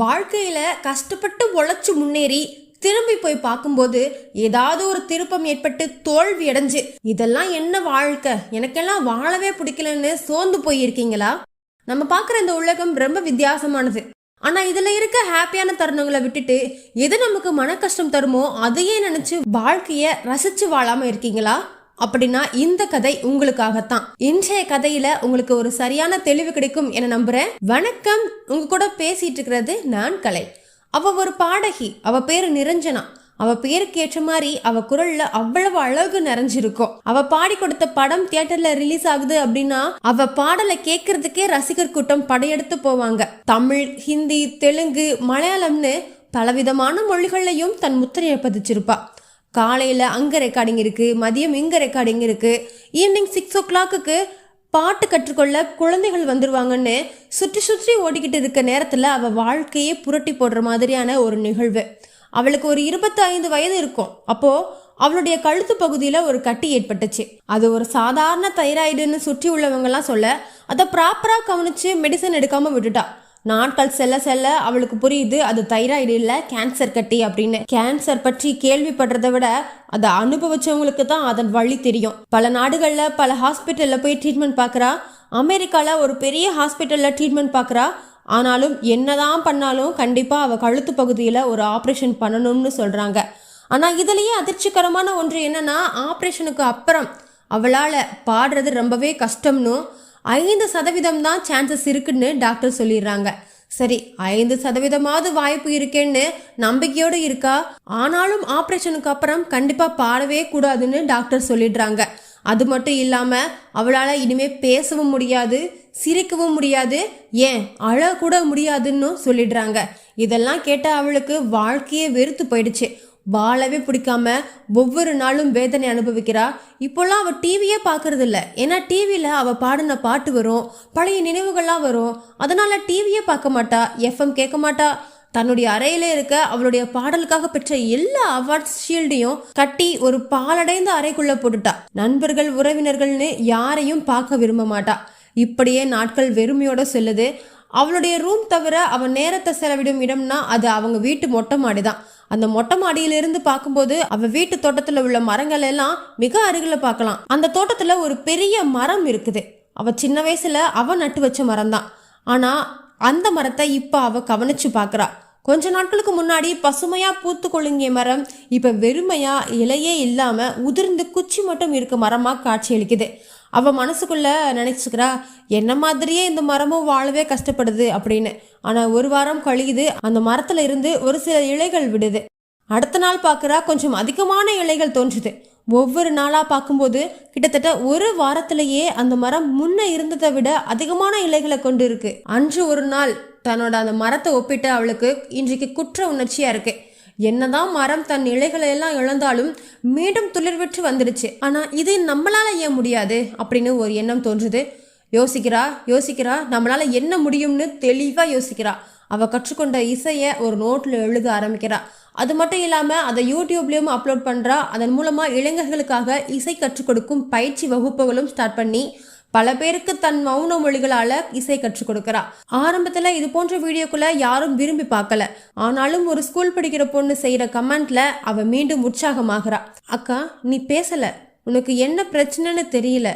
வாழ்க்கையில் கஷ்டப்பட்டு உழைச்சி முன்னேறி திரும்பி போய் பார்க்கும்போது ஏதாவது ஒரு திருப்பம் ஏற்பட்டு தோல்வி அடைஞ்சு இதெல்லாம் என்ன வாழ்க்கை? எனக்கெல்லாம் வாழவே பிடிக்கலன்னு சோர்ந்து போயிருக்கீங்களா? நம்ம பார்க்குற இந்த உலகம் ரொம்ப வித்தியாசமானது. ஆனால் இதில் இருக்க ஹாப்பியான தருணங்களை விட்டுட்டு எது நமக்கு மன கஷ்டம் தருமோ அதையே நினச்சி வாழ்க்கையை ரசித்து வாழாமல் இருக்கீங்களா? அப்படின்னா இந்த கதை உங்களுக்காகத்தான். இன்றைய கதையில உங்களுக்கு ஒரு சரியான தெளிவு கிடைக்கும் என நம்புறேன். வணக்கம். உங்க கூட பேசிட்டு இருக்கிறது நான் கலை. அவ ஒரு பாடகி. அவ பேரு நிரஞ்சனா. அவ பேருக்கு ஏற்ற மாதிரி அவ குரல்ல அவ்வளவு அழகு நிறைஞ்சிருக்கும். அவ பாடி கொடுத்த படம் தியேட்டர்ல ரிலீஸ் ஆகுது அப்படின்னா அவ பாடலை கேட்கறதுக்கே ரசிகர் கூட்டம் படையெடுத்து போவாங்க. தமிழ் ஹிந்தி தெலுங்கு மலையாளம்னு பலவிதமான மொழிகள்லையும் தன் முத்திரையை பதிச்சிருப்பா. காலையில் அங்கே ரெக்கார்டிங் இருக்குது மதியம் இங்கே ரெக்கார்டிங் இருக்குது ஈவினிங் சிக்ஸ் ஓ கிளாக்குக்கு பாட்டு கற்றுக்கொள்ள குழந்தைகள் வந்துடுவாங்கன்னு சுற்றி சுற்றி ஓடிக்கிட்டு இருக்க நேரத்தில் அவள் வாழ்க்கையே புரட்டி போடுற மாதிரியான ஒரு நிகழ்வு. அவளுக்கு ஒரு இருபத்தைந்து வயது இருக்கும். அப்போது அவளுடைய கழுத்து பகுதியில் ஒரு கட்டி ஏற்பட்டுச்சு. அது ஒரு சாதாரண தைராய்டுன்னு சுற்றி உள்ளவங்கலாம் சொல்ல அதை ப்ராப்பராக கவனித்து மெடிசன் எடுக்காமல் விட்டுட்டா. நாட்கள் செல்ல செல்ல அவளுக்கு புரியுது அது தைராய்டு இல்லை கேன்சர் கட்டி அப்படின்னு. கேன்சர் பற்றி கேள்விப்படுறதை விட அதை அனுபவிச்சவங்களுக்கு தான் அதன் வழி தெரியும். பல நாடுகளில் பல ஹாஸ்பிட்டலில் போய் ட்ரீட்மெண்ட் பார்க்குறா அமெரிக்காவில் ஒரு பெரிய ஹாஸ்பிட்டலில் ட்ரீட்மெண்ட் பார்க்குறா ஆனாலும் என்னதான் பண்ணாலும் கண்டிப்பாக அவள் கழுத்து பகுதியில் ஒரு ஆப்ரேஷன் பண்ணணும்னு சொல்கிறாங்க ஆனால் இதுலேயே அதிர்ச்சிகரமான ஒன்று என்னன்னா ஆப்ரேஷனுக்கு அப்புறம் அவளால் பாடுறது ரொம்பவே கஷ்டம்னு ஐந்து சதவீதம் தான் சான்சஸ் இருக்குன்னு டாக்டர் சொல்லிடுறாங்க. சரி ஐந்து சதவீதமாவது வாய்ப்பு இருக்கேன்னு நம்பிக்கையோடு இருக்கா? ஆனாலும் ஆப்ரேஷனுக்கு அப்புறம் கண்டிப்பாக பாடவே கூடாதுன்னு டாக்டர் சொல்லிடுறாங்க. அது மட்டும் இல்லாமல் அவளால் இனிமேல் பேசவும் முடியாது சிரிக்கவும் முடியாது ஏன்? அழக்கூட கூட முடியாதுன்னு சொல்லிடுறாங்க. இதெல்லாம் கேட்ட அவளுக்கு வாழ்க்கையே வெறுத்து போயிடுச்சு. வாழவே பிடிக்காம ஒவ்வொரு நாளும் வேதனை அனுபவிக்கிறா. இப்போல்லாம் அவள் டிவியே பார்க்கறது இல்லை ஏன்னா டிவியில் அவள் பாடின பாட்டு வரும் பழைய நினைவுகள்லாம் வரும். அதனால டிவியே பார்க்க மாட்டா எஃப்எம் கேட்க மாட்டா. தன்னுடைய அறையில இருக்க அவளுடைய பாடலுக்காக பெற்ற எல்லா அவார்ட்ஸ் ஷீல்டையும் கட்டி ஒரு பாலடைந்த அறைக்குள்ள போட்டுட்டா. நண்பர்கள் உறவினர்கள்னு யாரையும் பார்க்க விரும்ப மாட்டா. இப்படியே நாட்கள் வெறுமையோட செல்லுது. அவளுடைய ரூம் தவிர அவன் நேரத்தை செலவிடும் இடம்னா அது அவங்க வீட்டு மொட்டை மாடி தான். அந்த மொட்டை மாடியிலிருந்து பார்க்கும்போது அவ வீட்டு தோட்டத்துல உள்ள மரங்கள் எல்லாம் மிக அருகில் பார்க்கலாம். அந்த தோட்டத்துல ஒரு பெரிய மரம் இருக்குது. அவ சின்ன வயசுல அவ நட்டு வச்ச மரம் தான். ஆனா அந்த மரத்தை இப்போ அவ கவனிச்சு பார்க்குறா. கொஞ்ச நாட்களுக்கு முன்னாடி பசுமையா பூத்து கொழுங்கிய மரம் இப்ப வெறுமையா இலையே இல்லாம உதிர்ந்து குச்சி மட்டும் இருக்க மரமா காட்சியளிக்குது. அவள் மனசுக்குள்ளே நினச்சிக்கிறா என்ன மாதிரியே இந்த மரமும் வாழவே கஷ்டப்படுது அப்படின்னு. ஆனால் ஒரு வாரம் கழியுது அந்த மரத்தில் இருந்து ஒரு சில இலைகள் விடுது. அடுத்த நாள் பார்க்குறா கொஞ்சம் அதிகமான இலைகள் தோன்றுது. ஒவ்வொரு நாளாக பார்க்கும்போது கிட்டத்தட்ட ஒரு வாரத்திலேயே அந்த மரம் முன்ன இருந்ததை விட அதிகமான இலைகளை கொண்டு இருக்கு அன்று ஒரு நாள் தன்னோட அந்த மரத்தை ஒப்பிட்டு அவளுக்கு இன்றைக்கு குற்ற உணர்ச்சியாக இருக்குது என்னதான் மரம் தன் இலைகளை எல்லாம் இழந்தாலும் மீண்டும் துளிர்விட்டு வந்துடுச்சு. ஆனால் இது நம்மளால் ஏன் முடியாது? அப்படின்னு ஒரு எண்ணம் தோன்றுது. யோசிக்கிறா யோசிக்கிறா நம்மளால் என்ன முடியும்னு தெளிவாக யோசிக்கிறா. அவள் கற்றுக்கொண்ட இசையை ஒரு நோட்டில் எழுத ஆரம்பிக்கிறா. அது மட்டும் இல்லாமல் அதை யூடியூப்லேயும் அப்லோட் பண்ணுறா அதன் மூலமாக இளைஞர்களுக்காக இசை கற்றுக் கொடுக்கும் பயிற்சி வகுப்புகளும் ஸ்டார்ட் பண்ணி பல பேருக்கு தன் மௌன மொழிகளால இசை கற்றுக் கொடுக்கறா. ஆரம்பத்துல இது போன்ற வீடியோக்குள்ள யாரும் விரும்பி பார்க்கல. ஆனாலும் ஒரு ஸ்கூல் படிக்கிற பொண்ணு செய்யற கமெண்ட்ல அவ மீண்டும் உற்சாகமாகறா. அக்கா நீ பேசல. உனக்கு என்ன பிரச்சனைன்னு தெரியல.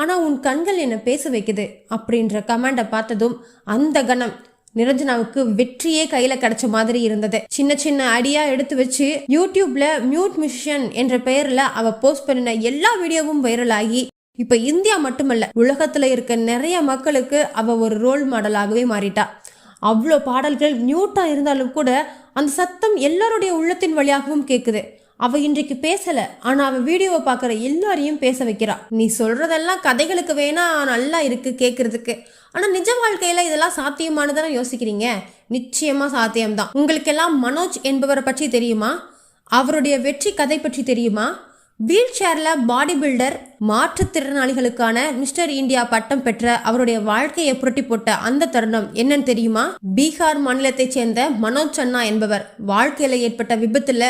ஆனா உன் கண்கள் என்ன பேச வைக்குது? அப்படின்ற கமெண்டை பார்த்ததும் அந்த கணம் நிரஞ்சனாவுக்கு வெற்றியே கையில கிடைச்ச மாதிரி இருந்தது. சின்ன சின்ன அடியா எடுத்து வச்சு யூடியூப்ல மியூட் மிஷன் என்ற பெயர்ல அவ போஸ்ட் பண்ணின எல்லா வீடியோவும் வைரல் ஆகி இப்ப இந்தியா மட்டுமல்ல உலகத்துல இருக்க நிறைய மக்களுக்கு அவ ஒரு ரோல் மாடலாகவே மாறிட்டா. அவ்வளோ பாடல்கள் நியூட்டா இருந்தாலும் கூட அந்த சத்தம் எல்லாருடைய உள்ளத்தின் வழியாகவும் கேக்குது. அவ இன்றைக்கு பேசல ஆனா அவ வீடியோவை பார்க்குற எல்லாரையும் பேச வைக்கிறா. நீ சொல்றதெல்லாம் கதைகளுக்கு வேணா நல்லா இருக்கு கேட்கறதுக்கு ஆனா நிஜ வாழ்க்கையில இதெல்லாம் சாத்தியமானதான யோசிக்கிறீங்க? நிச்சயமா சாத்தியம்தான். உங்களுக்கெல்லாம் மனோஜ் என்பவரை பற்றி தெரியுமா? அவருடைய வெற்றி கதை பற்றி தெரியுமா? வீல் சேர்ல பாடி பில்டர் மாற்றுத்திறனாளிகளுக்கான மிஸ்டர் இந்தியா பட்டம் பெற்ற அவருடைய வாழ்க்கையை புரட்டி போட்ட அந்த தருணம் என்னன்னு தெரியுமா? பீகார் மாநிலத்தைச் சேர்ந்த மனோஜ் சன்னா என்பவர் வாழ்க்கையில ஏற்பட்ட விபத்துல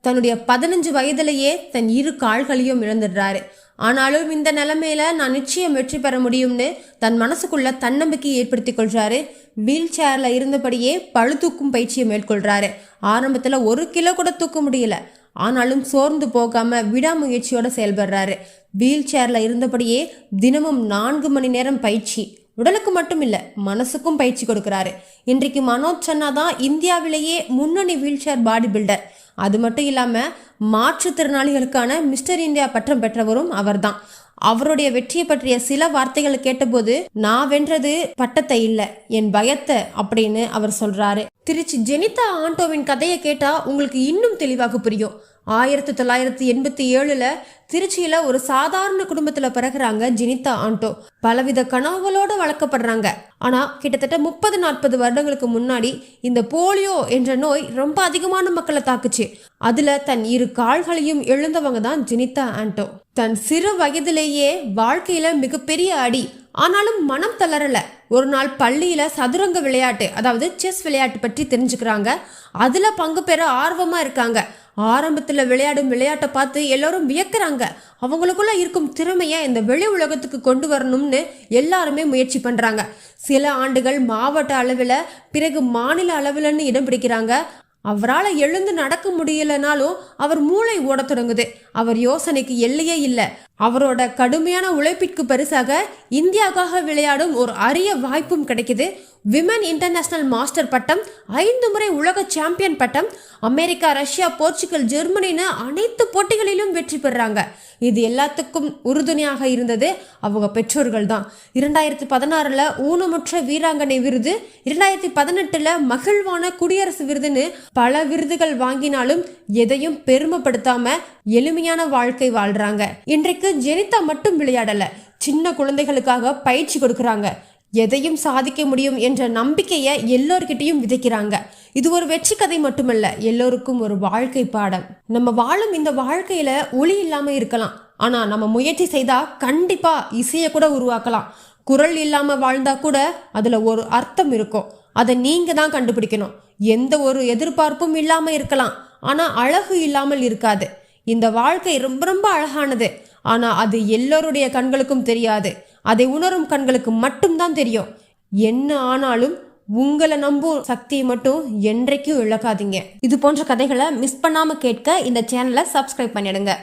தன்னுடைய பதினஞ்சு வயதிலேயே தன் இரு கால்களையும் இழந்துடுறாரு. ஆனாலும் இந்த நிலைமையில நான் நிச்சயம் வெற்றி பெற முடியும்னு தன் மனசுக்குள்ள தன்னம்பிக்கை ஏற்படுத்தி கொள்றாரு. வீல் சேர்ல இருந்தபடியே பழு தூக்கும் பயிற்சியை மேற்கொள்றாரு. ஆரம்பத்துல ஒரு கிலோ கூட தூக்க முடியல. ஆனாலும் சோர்ந்து போகாம விடாமுயற்சியோட செயல்படுறாரு. வீல் சேர்ல இருந்தபடியே தினமும் நான்கு மணி நேரம் பயிற்சி. உடலுக்கு மட்டும் இல்ல மனசுக்கும் பயிற்சி கொடுக்குறாரு. இன்றைக்கு மனோஜ் சன்னா தான் இந்தியாவிலேயே முன்னணி வீல் சேர் பாடி பில்டர். அது மட்டும் இல்லாம மாற்றுத்திறனாளிகளுக்கான மிஸ்டர் இந்தியா பட்டம் பெற்றவரும் அவர்தான். அவருடைய வெற்றியை பற்றிய சில வார்த்தைகளை கேட்டபோது நான் வென்றது பட்டத்தை இல்ல என் பயத்தை அப்படின்னு அவர் சொல்றாரு. திருச்சி ஜெனிதா ஆண்டோவின் கதையை கேட்டா உங்களுக்கு இன்னும் தெளிவாக புரியும். ஆயிரத்தி தொள்ளாயிரத்தி எண்பத்தி ஏழுல திருச்சியில ஒரு சாதாரண குடும்பத்துல பிறகுறாங்க ஜெனிதா ஆண்டோ. பலவித கனவுகளோட வளர்க்கப்படுறாங்க. ஆனா கிட்டத்தட்ட முப்பது நாற்பது வருடங்களுக்கு முன்னாடி இந்த போலியோ என்ற நோய் ரொம்ப அதிகமான மக்களை தாக்குச்சு. அதுல தன் இரு கால்களையும் எழுந்தவங்க தான் ஜெனிதா ஆண்டோ. தன் சிறு வயதிலேயே வாழ்க்கையில மிகப்பெரிய அடி ஆனாலும் மனம் தளரல. ஒரு நாள் பள்ளியில சதுரங்க விளையாட்டு அதாவது செஸ் விளையாட்டு பற்றி தெரிஞ்சுக்கிறாங்க. அதுல பங்கு பெற ஆர்வமா இருக்காங்க. ஆரம்பத்துல விளையாடும் விளையாட்டை பார்த்து எல்லாரும் வியக்கிறாங்க. அவங்களுக்குள்ள இருக்கும் திறமையை இந்த வெளி உலகத்துக்கு கொண்டு வரணும்னு எல்லாருமே முயற்சி பண்றாங்க. சில ஆண்டுகள் மாவட்ட அளவில் பிறகு மாநில அளவில்னு இடம் பிடிக்கிறாங்க. அவரால் எழுந்து நடக்க முடியலனாலும் அவர் மூளை ஓடத் தொடங்குது. அவர் யோசனைக்கு எல்லையே இல்லை. அவரோட கடுமையான உழைப்பிற்கு பரிசாக இந்தியாவுக்காக விளையாடும் ஒரு அரிய வாய்ப்பும் கிடைக்குது. விமன் இன்டர்நேஷனல் மாஸ்டர் பட்டம் ஐந்து முறை உலக சாம்பியன் பட்டம் அமெரிக்கா ரஷ்யா போர்ச்சுகல் ஜெர்மனின்னு அனைத்து போட்டிகளிலும் வெற்றி பெறாங்க. இது எல்லாத்துக்கும் உறுதுணையாக இருந்தது அவங்க பெற்றோர்கள் தான். இரண்டாயிரத்தி பதினாறில் ஊனமுற்ற வீராங்கனை விருது இரண்டாயிரத்தி பதினெட்டில் மகிழ்வான குடியரசு விருதுன்னு பல விருதுகள் வாங்கினாலும் எதையும் பெருமைப்படுத்தாம எளிமையான வாழ்க்கை வாழ்றாங்க. இன்றைக்கு ஜெனிதா மட்டும் விளையாடலை சின்ன குழந்தைகளுக்காக பயிற்சி கொடுக்குறாங்க. எதையும் சாதிக்க முடியும் என்ற நம்பிக்கையை எல்லோர்கிட்டையும் விதைக்கிறாங்க. இது ஒரு வெற்றி கதை மட்டுமல்ல எல்லோருக்கும் ஒரு வாழ்க்கை பாடம். நம்ம வாழும் இந்த வாழ்க்கையில ஒளி இல்லாம இருக்கலாம். ஆனா நம்ம முயற்சி செய்தா கண்டிப்பா இசையை கூட உருவாக்கலாம். குரல் இல்லாம வாழ்ந்தா கூட அதுல ஒரு அர்த்தம் இருக்கும். அதை நீங்க தான் கண்டுபிடிக்கணும். எந்த ஒரு எதிர்பார்ப்பும் இல்லாம இருக்கலாம். ஆனா அழகு இல்லாமல் இருக்காது. இந்த வாழ்க்கை ரொம்ப ரொம்ப அழகானது. ஆனா அது எல்லோருடைய கண்களுக்கும் தெரியாது. அதை உணரும் கண்களுக்கு மட்டும்தான் தெரியும். என்ன ஆனாலும் உங்களை நம்பும் சக்தியை மட்டும் என்றைக்கும் இழக்காதீங்க. இது போன்ற கதைகளை மிஸ் பண்ணாமல் கேட்க இந்த சேனலை சப்ஸ்கிரைப் பண்ணிடுங்க.